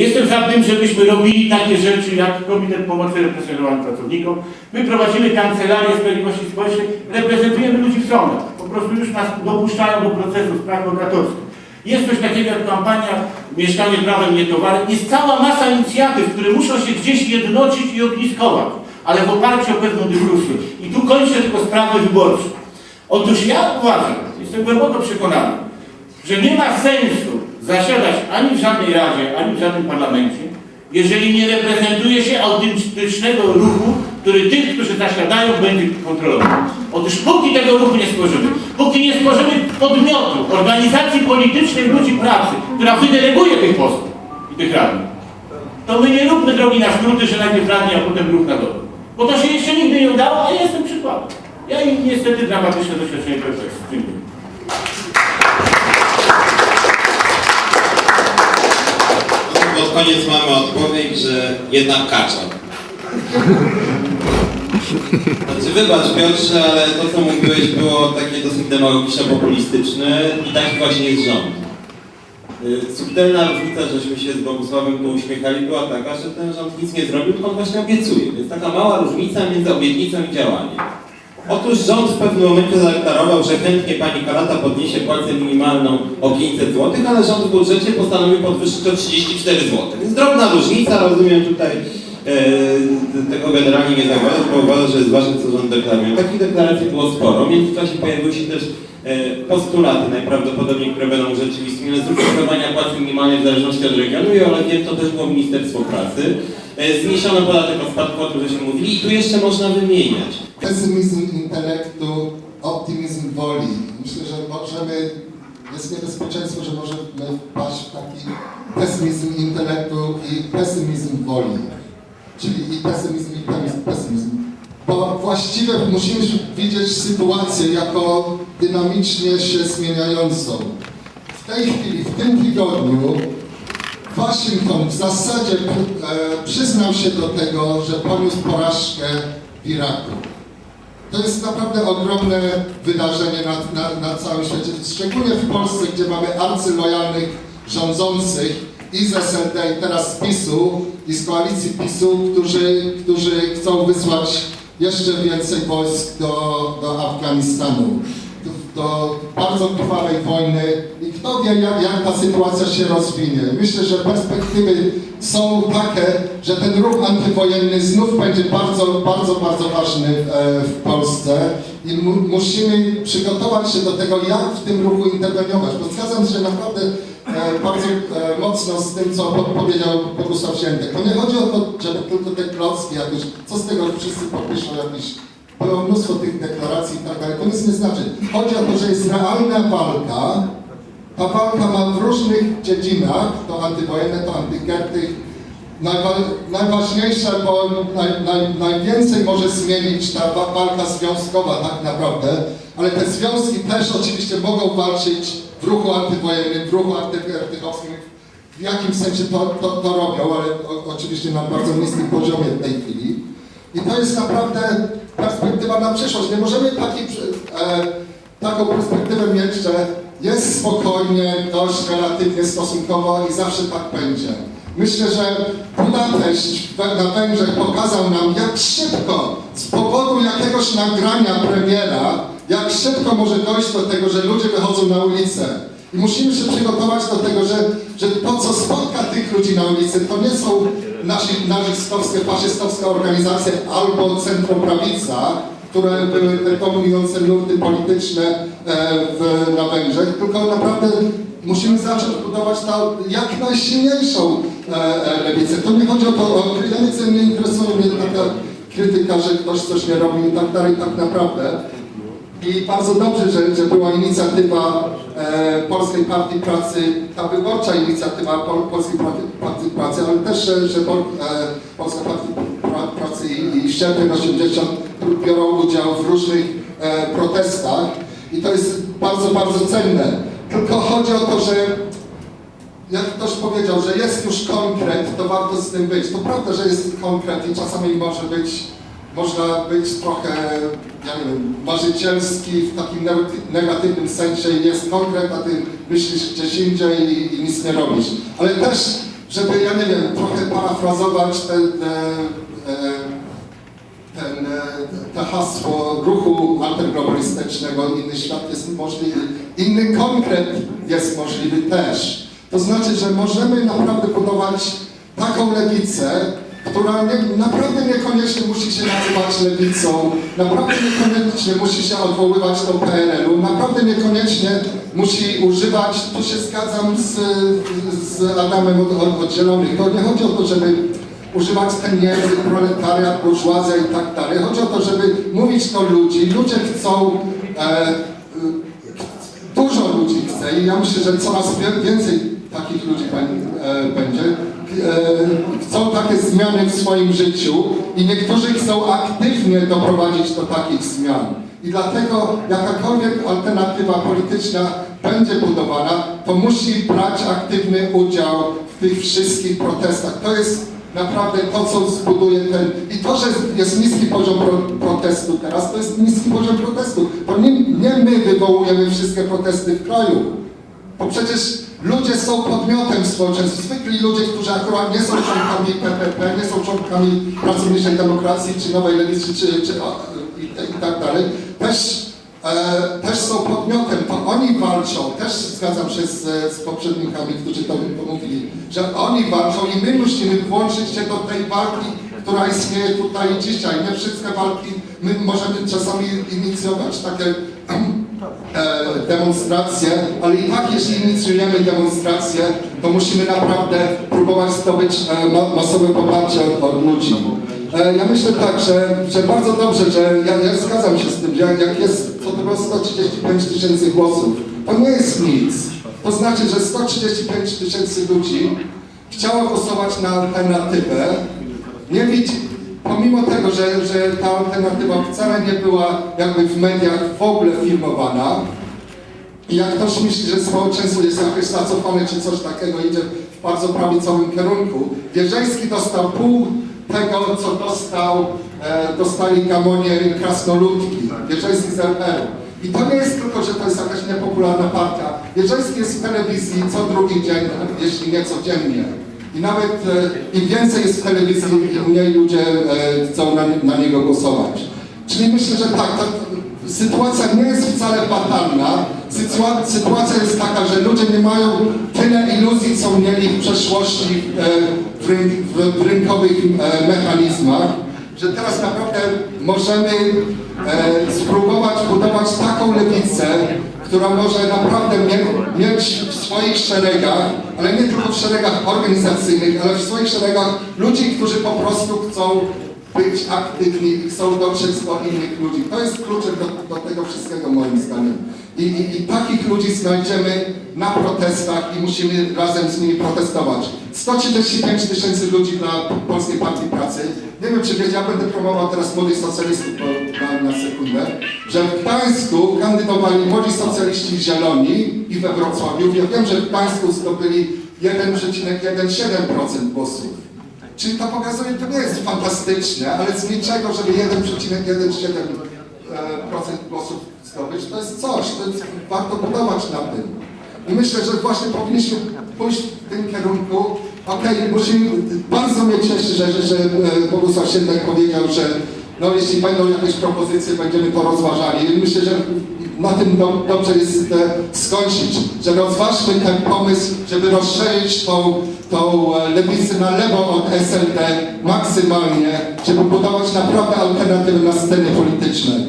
Jestem za tym, żebyśmy robili takie rzeczy jak Komitet Pomocy Represjonowanym Pracownikom. My prowadzimy Kancelarię Sprawiedliwości Społecznej, reprezentujemy ludzi w sądach. Po prostu już nas dopuszczają do procesu spraw lokatorskich. Jest coś takiego jak kampania Mieszkanie prawem nie towarem. Jest cała masa inicjatyw, które muszą się gdzieś jednoczyć i ogniskować, ale w oparciu o pewną dyskusję. I tu kończę tylko sprawy wyborcze. Otóż ja uważam, jestem głęboko przekonany, że nie ma sensu zasiadać ani w żadnej radzie, ani w żadnym parlamencie, jeżeli nie reprezentuje się autentycznego ruchu, który tych, którzy zasiadają, będzie kontrolował. Otóż póki tego ruchu nie stworzymy, póki nie stworzymy podmiotu, organizacji politycznej ludzi pracy, która wydeleguje tych posłów i tych radnych, to my nie róbmy drogi na skróty, że najpierw radni, a potem ruch na dole. Bo to się jeszcze nigdy nie udało, a ja jestem przykładem. Ja niestety dramatyczne doświadczenie PPS. Dziękuję. Koniec mamy odpowiedź, że jednak kaczor. Znaczy wybacz Piotrze, ale to co mówiłeś było takie dosyć demagogiczno-populistyczne i taki właśnie jest rząd. Y, Subtelna różnica, żeśmy się z Bogusławem tu uśmiechali, była taka, że ten rząd nic nie zrobił, tylko on właśnie obiecuje. Więc taka mała różnica między obietnicą i działaniem. Otóż rząd w pewnym momencie zadeklarował, że chętnie pani Kalata podniesie płacę minimalną o 500 zł, ale rząd w budżecie postanowił podwyższyć o 34 zł. Więc drobna różnica, rozumiem tutaj e, tego generalnie nie zauważać, bo uważam, że jest ważne, co rząd deklaruje. Takich deklaracji było sporo. W międzyczasie pojawiły się też e, postulaty najprawdopodobniej, które będą rzeczywistymi, zróżnicowania płacy minimalnej w zależności od regionu i ale wiem, to też było Ministerstwo Pracy. E, Zniesiono podatek od spadku, o żeśmy mówili i tu jeszcze można wymieniać. pesymizm intelektu, optymizm woli. Myślę, że możemy, jest niebezpieczeństwo, że możemy wpaść w taki pesymizm intelektu i pesymizm woli. Czyli i pesymizm, i pesymizm. Bo właściwie musimy widzieć sytuację jako dynamicznie się zmieniającą. W tej chwili, w tym tygodniu Waszyngton w zasadzie e, przyznał się do tego, że poniósł porażkę w Iraku. To jest naprawdę ogromne wydarzenie na, na, na całym świecie, szczególnie w Polsce, gdzie mamy arcylojalnych rządzących i z SLD i teraz z PiSu i z koalicji PiSu, którzy, którzy chcą wysłać jeszcze więcej wojsk do, do Afganistanu, do, bardzo krwawej wojny i kto wie jak, jak ta sytuacja się rozwinie. Myślę, że perspektywy są takie, że ten ruch antywojenny znów będzie bardzo, bardzo, bardzo ważny e, w Polsce i mu, musimy przygotować się do tego, jak w tym ruchu interweniować. Bo zgadzam się naprawdę e, bardzo e, mocno z tym, co po- powiedział Bogusław Ziętek. To nie chodzi o to, żeby tylko te klocki jakieś, co z tego, wszyscy podpiszą jakieś było mnóstwo tych deklaracji i tak dalej. To nic nie znaczy. Chodzi o to, że jest realna walka. Ta walka ma w różnych dziedzinach, to antywojenne, to antygerty. Najwa najważniejsze, bo naj, naj, najwięcej może zmienić ta wa- walka związkowa tak naprawdę, ale te związki też oczywiście mogą walczyć w ruchu antywojennym, w ruchu antygertykowskim. W jakimś sensie to, to, to robią, ale o, oczywiście na bardzo niskim poziomie w tej chwili. I to jest naprawdę perspektywa na przyszłość. Nie możemy taki, e, taką perspektywę mieć, że jest spokojnie, dość relatywnie stosunkowo i zawsze tak będzie. Myślę, że Budapeszt na Węgrzech pokazał nam, jak szybko z powodu jakiegoś nagrania premiera, jak szybko może dojść do tego, że ludzie wychodzą na ulicę. I musimy się przygotować do tego, że, że to, co spotka tych ludzi na ulicy, to nie są nasi, nazistowskie, faszystowskie organizacje albo centrum prawica, które były te dominujące nurty polityczne e, w, na Węgrzech, tylko naprawdę musimy zacząć budować tą jak najsilniejszą e, e, lewicę. To nie chodzi o to, o, ja nie interesuje mnie taka krytyka, że ktoś coś nie robił i tak dalej, tak naprawdę. I bardzo dobrze, że, że była inicjatywa e, Polskiej Partii Pracy, ta wyborcza inicjatywa Pol, Polskiej Partii, Pracy, ale też, że, że Pol, e, Polska Partia pra, Pracy i, i Szczepień 80 biorą udział w różnych e, protestach i to jest bardzo, bardzo cenne. Tylko chodzi o to, że jak ktoś powiedział, że jest już konkret, to warto z tym być. To prawda, że jest konkret i czasami może być, można być trochę, ja nie wiem, marzycielski w takim neg- negatywnym sensie jest konkret, a ty myślisz gdzieś indziej i, i nic nie robisz. Ale też żeby, ja nie wiem, trochę parafrazować ten, e, ten, e, to hasło ruchu antyglobalizycznego, inny świat jest możliwy, inny konkret jest możliwy też. To znaczy, że możemy naprawdę budować taką lewicę, która nie, naprawdę niekoniecznie musi się nazywać lewicą, naprawdę niekoniecznie musi się odwoływać do PRL-u, naprawdę niekoniecznie musi używać, tu się zgadzam z, z Adamem od, od, Zielonych, to nie chodzi o to, żeby używać ten język, proletariat, burżuazja i tak dalej. Chodzi o to, żeby mówić do ludzi. Ludzie chcą, e, e, dużo ludzi chce i ja myślę, że coraz więcej takich ludzi e, będzie. E, chcą takie zmiany w swoim życiu i niektórzy chcą aktywnie doprowadzić do takich zmian. I dlatego jakakolwiek alternatywa polityczna będzie budowana, to musi brać aktywny udział w tych wszystkich protestach. To jest naprawdę to, co zbuduje ten... I to, że jest niski poziom pro, protestu teraz, to jest niski poziom protestu. To nie, nie my wywołujemy wszystkie protesty w kraju. Bo przecież ludzie są podmiotem społeczeństwa. Zwykli ludzie, którzy akurat nie są członkami PPP, nie są członkami pracowniczej demokracji, czy nowej lewicy, czy, czy o, i, i tak dalej, też, e, też są podmiotem. To oni walczą. Też zgadzam się z, z poprzednikami, którzy to, mówili, że oni walczą i my musimy włączyć się do tej walki, która istnieje tutaj dzisiaj. Nie wszystkie walki my możemy czasami inicjować takie demonstracje, ale i tak jeśli inicjujemy demonstracje, to musimy naprawdę próbować zdobyć e, ma, masowe poparcie od, ludzi. E, ja myślę tak, że, że bardzo dobrze, że ja, ja zgadzam się z tym, jak, jak jest to było 135 tysięcy głosów, to nie jest nic. To znaczy, że 135 tysięcy ludzi chciało głosować na alternatywę, nie widzi, pomimo tego, że, że ta alternatywa wcale nie była jakby w mediach w ogóle filmowana, i jak ktoś myśli, że społeczeństwo jest jakieś zacofane czy coś takiego, idzie w bardzo prawicowym kierunku, Wierzeński dostał pół tego, co dostał, e, dostali Gamonie Krasnoludki, Wierzeński z LR. I to nie jest tylko, że to jest jakaś niepopularna partia. Wierzeński jest w telewizji co drugi dzień, jeśli nie codziennie. I nawet e, im więcej jest w telewizji, im mniej ludzie e, chcą na, na niego głosować. Czyli myślę, że tak, to, sytuacja nie jest wcale fatalna. Sytua- sytuacja jest taka, że ludzie nie mają tyle iluzji, co mieli w przeszłości e, w, ryn- w, w rynkowych e, mechanizmach, że teraz naprawdę możemy e, spróbować budować taką lewicę, która może naprawdę mie- mieć w swoich szeregach, ale nie tylko w szeregach organizacyjnych, ale w swoich szeregach ludzi, którzy po prostu chcą być aktywni i chcą dotrzeć do innych ludzi. To jest kluczem do, do tego wszystkiego moim zdaniem. I, i, I takich ludzi znajdziemy na protestach i musimy razem z nimi protestować. 135 tysięcy ludzi dla Polskiej Partii Pracy. Nie wiem, czy wiecie, ja będę promował teraz młodych socjalistów na, na sekundę, że w Gdańsku kandydowali młodzi socjaliści zieloni i we Wrocławiu. Ja wiem, że w Gdańsku zdobyli 1,17% głosów. Czyli to pokazuje, to nie jest fantastyczne, ale z niczego, żeby 1,17% głosów zdobyć, to jest coś, to jest, warto budować na tym. I myślę, że właśnie powinniśmy pójść w tym kierunku. Okej, musimy, bardzo mnie cieszy, że, że, że e, Bogusław powiedział, że no, jeśli będą jakieś propozycje, będziemy to rozważali. I myślę, że na tym do, dobrze jest skończyć, że rozważmy ten pomysł, żeby rozszerzyć tą, tą e, lewicę na lewo od SLD maksymalnie, żeby budować naprawdę alternatywy na scenie politycznej.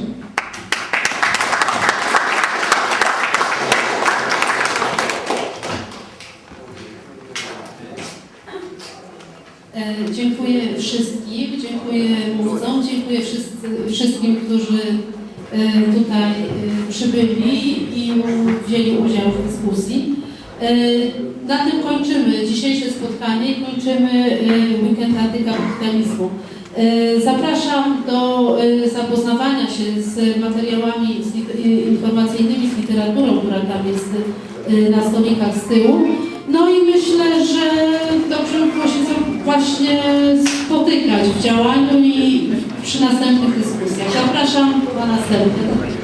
E, Dziękuję wszystkim, dziękuję mówcom, dziękuję wszyscy, wszystkim, którzy tutaj e, przybyli i wzięli udział w dyskusji. E, Na tym kończymy dzisiejsze spotkanie i kończymy weekend antykapitalizmu. Zapraszam do zapoznawania się z materiałami informacyjnymi, z literaturą, która tam jest na stolikach z tyłu. No i myślę, że dobrze by było się właśnie spotykać w działaniu i przy następnych dyskusjach. Zapraszam na następne.